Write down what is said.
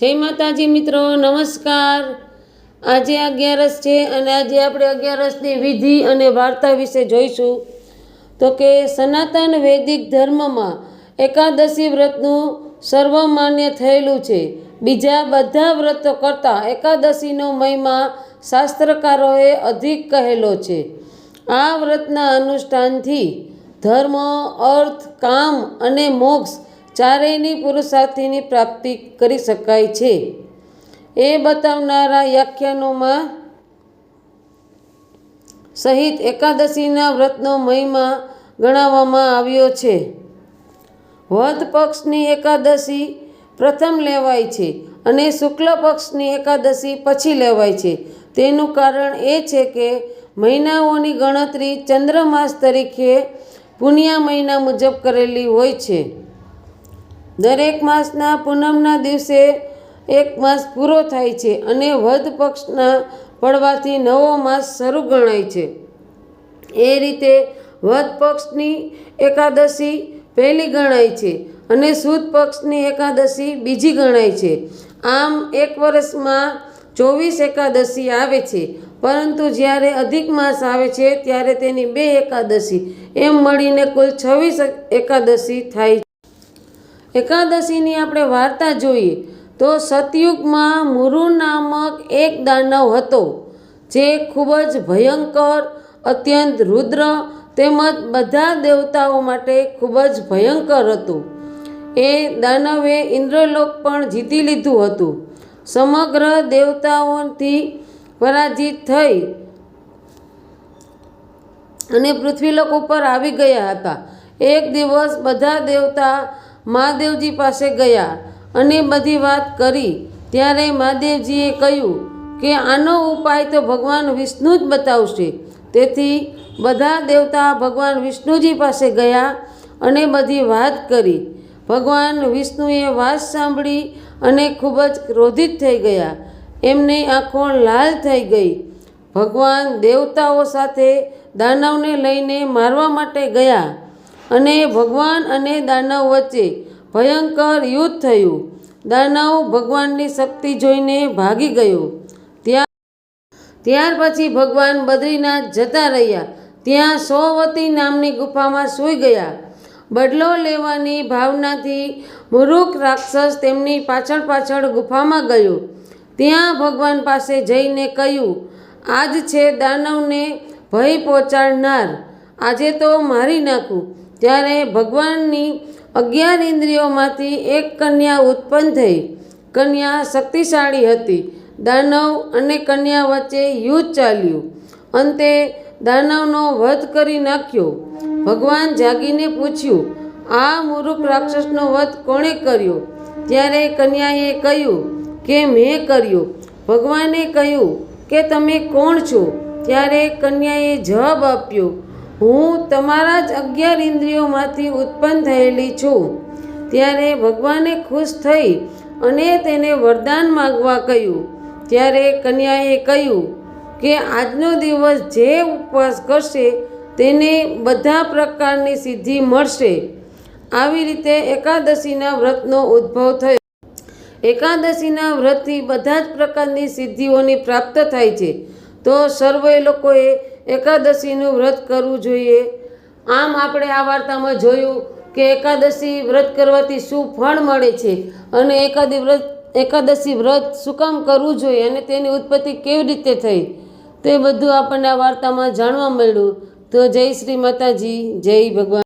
જય માતાજી મિત્રો, નમસ્કાર. આજે અગિયારસ છે અને આજે આપણે અગિયારસની વિધિ અને વાર્તા વિશે જોઈશું. તો કે સનાતન વૈદિક ધર્મમાં એકાદશી વ્રતનું સર્વમાન્ય થયેલું છે. બીજા બધા વ્રતો કરતાં એકાદશીનો મહિમા શાસ્ત્રકારોએ અધિક કહેલો છે. આ વ્રતના અનુષ્ઠાનથી ધર્મ, અર્થ, કામ અને મોક્ષ ચારેયની પુરુષાર્થીની પ્રાપ્તિ કરી શકાય છે. એ બતાવનારા વ્યાખ્યાનોમાં સહિત એકાદશીના વ્રતનો મહિમા ગણાવવામાં આવ્યો છે. વધ પક્ષની એકાદશી પ્રથમ લેવાય છે અને શુક્લ પક્ષની એકાદશી પછી લેવાય છે. તેનું કારણ એ છે કે મહિનાઓની ગણતરી ચંદ્રમાસ તરીકે પુનિયા મહિના મુજબ કરેલી હોય છે. દરેક માસના પૂનમના દિવસે એક માસ પૂરો થાય છે અને વધ પક્ષના પડવાથી નવો માસ શરૂ ગણાય છે. એ રીતે વધ પક્ષની એકાદશી પહેલી ગણાય છે અને સુદ પક્ષની એકાદશી બીજી ગણાય છે. આમ એક વર્ષમાં ચોવીસ એકાદશી આવે છે, પરંતુ જ્યારે અધિક માસ આવે છે ત્યારે તેની બે એકાદશી, એમ મળીને કુલ છવ્વીસ એકાદશી થાય એકાદશીની આપણે વાર્તા જોઈએ તો સતયુગમાં મુરુ નામક એક દાનવ હતો જે ખૂબ જ ભયંકર, અત્યંત રુદ્ર તેમજ બધા દેવતાઓ માટે ખૂબ જ ભયંકર હતું. એ દાનવે ઇન્દ્રલોક પણ જીતી લીધું હતું. સમગ્ર દેવતાઓથી પરાજિત થઈ અને પૃથ્વીલોક ઉપર આવી ગયા હતા. એક દિવસ બધા દેવતા મહાદેવજી પાસે ગયા અને બધી વાત કરી. ત્યારે મહાદેવજીએ કહ્યું કે, આનો ઉપાય તો ભગવાન વિષ્ણુ જ બતાવશે. તેથી બધા દેવતા ભગવાન વિષ્ણુજી પાસે ગયા અને બધી વાત કરી. ભગવાન વિષ્ણુએ વાત સાંભળી અને ખૂબ જ ક્રોધિત થઈ ગયા. એમની આંખો લાલ થઈ ગઈ. ભગવાન દેવતાઓ સાથે દાનવને લઈને મારવા માટે ગયા. અને ભગવાન અને દાનવ વચ્ચે ભયંકર યુદ્ધ થયું. દાનવ ભગવાનની શક્તિ જોઈને ભાગી ગયો. ત્યાં ત્યાર પછી ભગવાન બદ્રીનાથ જતા રહ્યા. ત્યાં સોવતી નામની ગુફામાં સૂઈ ગયા. બદલો લેવાની ભાવનાથી મુરુક રાક્ષસ તેમની પાછળ પાછળ ગુફામાં ગયો. ત્યાં ભગવાન પાસે જઈને કહ્યું, આજ છે દાનવને ભય પહોંચાડનાર. આજે તો મારી નાખું. ત્યારે ભગવાનની અગિયાર ઇન્દ્રિયોમાંથી એક કન્યા ઉત્પન્ન થઈ. કન્યા શક્તિશાળી હતી. દાનવ અને કન્યા વચ્ચે યુદ્ધ ચાલ્યું. અંતે દાનવનો વધ કરી નાખ્યો. ભગવાન જાગીને પૂછ્યું, આ મુરુખ રાક્ષસનો વધ કોણે કર્યો? ત્યારે કન્યાએ કહ્યું, કે મેં કર્યો. ભગવાને કહ્યું, કે તમે કોણ છો? ત્યારે કન્યાએ જવાબ આપ્યો હું તમારા જ અગિયાર ઇન્દ્રિયોમાંથી ઉત્પન્ન થયેલી છું. ત્યારે ભગવાને ખુશ થઈ અને તેને વરદાન માગવા કહ્યું. ત્યારે કન્યાએ કહ્યું કે આજનો દિવસ જે ઉપવાસ કરશે તેને બધા પ્રકારની સિદ્ધિ મળશે. આવી રીતે એકાદશીના વ્રતનો ઉદ્ભવ થયો. એકાદશીના વ્રતથી બધા જ પ્રકારની સિદ્ધિઓની પ્રાપ્ત થાય છે. તો સર્વે લોકોએ એકાદશીનું વ્રત કરવું જોઈએ. આમ આપણે આ વાર્તામાં જોયું કે એકાદશી વ્રત કરવાથી શું ફળ મળે છે અને એકાદી વ્રત, એકાદશી વ્રત શું કામ કરવું જોઈએ અને તેની ઉત્પત્તિ કેવી રીતે થઈ તે બધું આપણને આ વાર્તામાં જાણવા મળ્યું. તો જય શ્રી માતાજી, જય ભગવાન.